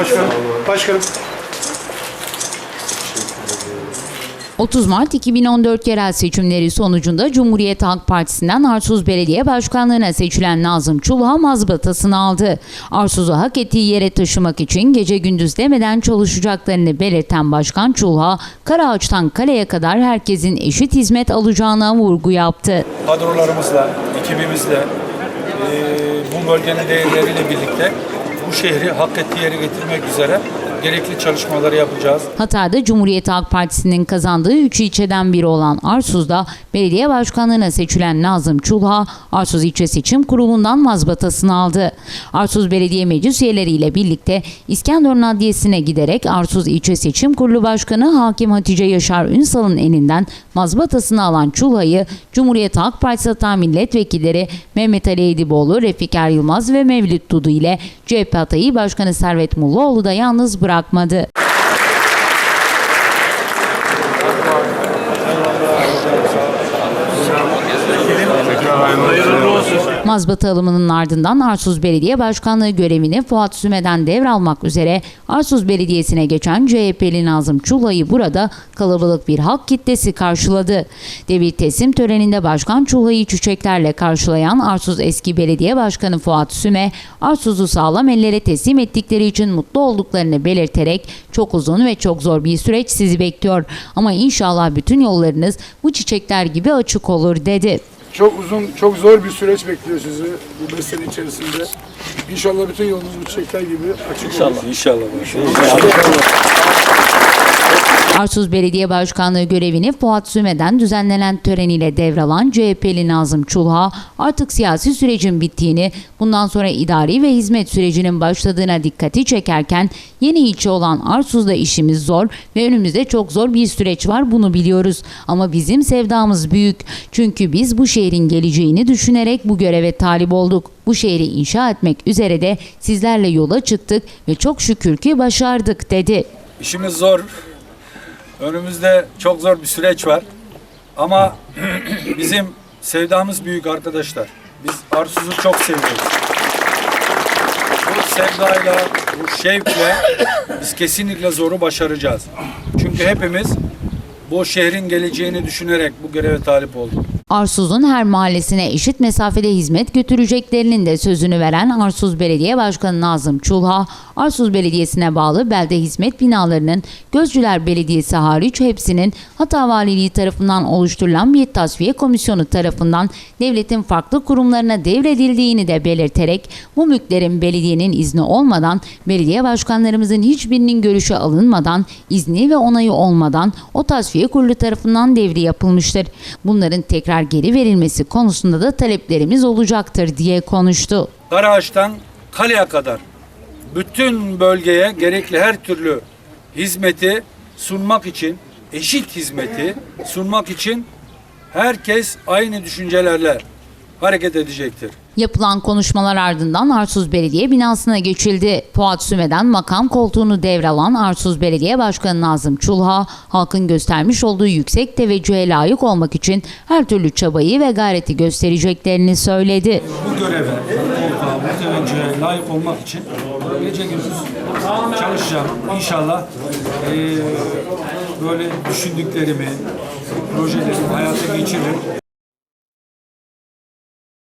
Başkanım, başkanım. 30 Mart 2014 yerel seçimleri sonucunda Cumhuriyet Halk Partisi'nden Arsuz Belediye Başkanlığı'na seçilen Nazım Çulha mazbatasını aldı. Arsuz'u hak ettiği yere taşımak için gece gündüz demeden çalışacaklarını belirten Başkan Çulha, Karaağaç'tan kaleye kadar herkesin eşit hizmet alacağına vurgu yaptı. kadrolarımızla, ekibimizle, eee, bu bölgenin değerleriyle birlikte bu şehri hak ettiği yere getirmek üzere gerekli çalışmaları yapacağız. Hatay'da Cumhuriyet Halk Partisi'nin kazandığı 3 ilçeden biri olan Arsuz'da belediye başkanlığına seçilen Nazım Çulha, Arsuz İlçe Seçim Kurulu'ndan mazbatasını aldı. Arsuz Belediye Meclis üyeleriyle birlikte İskenderun Adliyesi'ne giderek Arsuz İlçe Seçim Kurulu Başkanı Hakim Hatice Yaşar Ünsal'ın elinden mazbatasını alan Çulha'yı Cumhuriyet Halk Partisi Hatay Milletvekilleri Mehmet Ali Ediboğlu, Refik Er Yılmaz ve Mevlüt Dudu ile CHP Hatay'ı Başkanı Servet Mullaoğlu da yalnız bırakmadı. Mazbata alımının ardından Arsuz Belediye Başkanlığı görevini Fuat Süme'den devralmak üzere Arsuz Belediyesi'ne geçen CHP'li Nazım Çulla'yı burada kalabalık bir halk kitlesi karşıladı. Devir teslim töreninde Başkan Çulla'yı çiçeklerle karşılayan Arsuz eski belediye başkanı Fuat Süme, Arsuz'u sağlam ellere teslim ettikleri için mutlu olduklarını belirterek çok uzun ve çok zor bir süreç sizi bekliyor ama inşallah bütün yollarınız bu çiçekler gibi açık olur dedi. Çok uzun, çok zor bir süreç bekliyor sizi bu beş sene içerisinde. İnşallah bütün yolunuz bu çiçekler gibi açık olur. İnşallah. Arsuz Belediye Başkanlığı görevini Fuat Süme'den düzenlenen töreniyle devralan CHP'li Nazım Çulha artık siyasi sürecin bittiğini, bundan sonra idari ve hizmet sürecinin başladığına dikkati çekerken yeni ilçe olan Arsuz'da işimiz zor ve önümüzde çok zor bir süreç var bunu biliyoruz. Ama bizim sevdamız büyük. Çünkü biz bu şehrin geleceğini düşünerek bu göreve talip olduk. Bu şehri inşa etmek üzere de sizlerle yola çıktık ve çok şükür ki başardık dedi. İşimiz zor. Önümüzde çok zor bir süreç var. Ama bizim sevdamız büyük arkadaşlar. Biz Arsuz'u çok seviyoruz. Bu sevdayla, bu şevkle biz kesinlikle zoru başaracağız. Çünkü hepimiz bu şehrin geleceğini düşünerek bu göreve talip olduk. Arsuz'un her mahallesine eşit mesafede hizmet götüreceklerinin de sözünü veren Arsuz Belediye Başkanı Nazım Çulha, Arsuz Belediyesi'ne bağlı belde hizmet binalarının Gözcüler Belediyesi hariç hepsinin Hata Valiliği tarafından oluşturulan bir tasfiye komisyonu tarafından devletin farklı kurumlarına devredildiğini de belirterek bu mülklerin belediyenin izni olmadan, belediye başkanlarımızın hiçbirinin görüşü alınmadan, izni ve onayı olmadan o tasfiye kurulu tarafından devri yapılmıştır. Bunların tekrar geri verilmesi konusunda da taleplerimiz olacaktır diye konuştu. Karaağaç'tan Kale'ye kadar bütün bölgeye gerekli her türlü hizmeti sunmak için, eşit hizmeti sunmak için herkes aynı düşüncelerle hareket edecektir. Yapılan konuşmalar ardından Arsuz Belediye binasına geçildi. Fuat Süme'den makam koltuğunu devralan Arsuz Belediye Başkanı Nazım Çulha, halkın göstermiş olduğu yüksek teveccühe layık olmak için her türlü çabayı ve gayreti göstereceklerini söyledi. Bu göreve, bu teveccühe layık olmak için gece gündüz çalışacağım. İnşallah eee, böyle düşündüklerimi, projelerimi hayata geçiririm.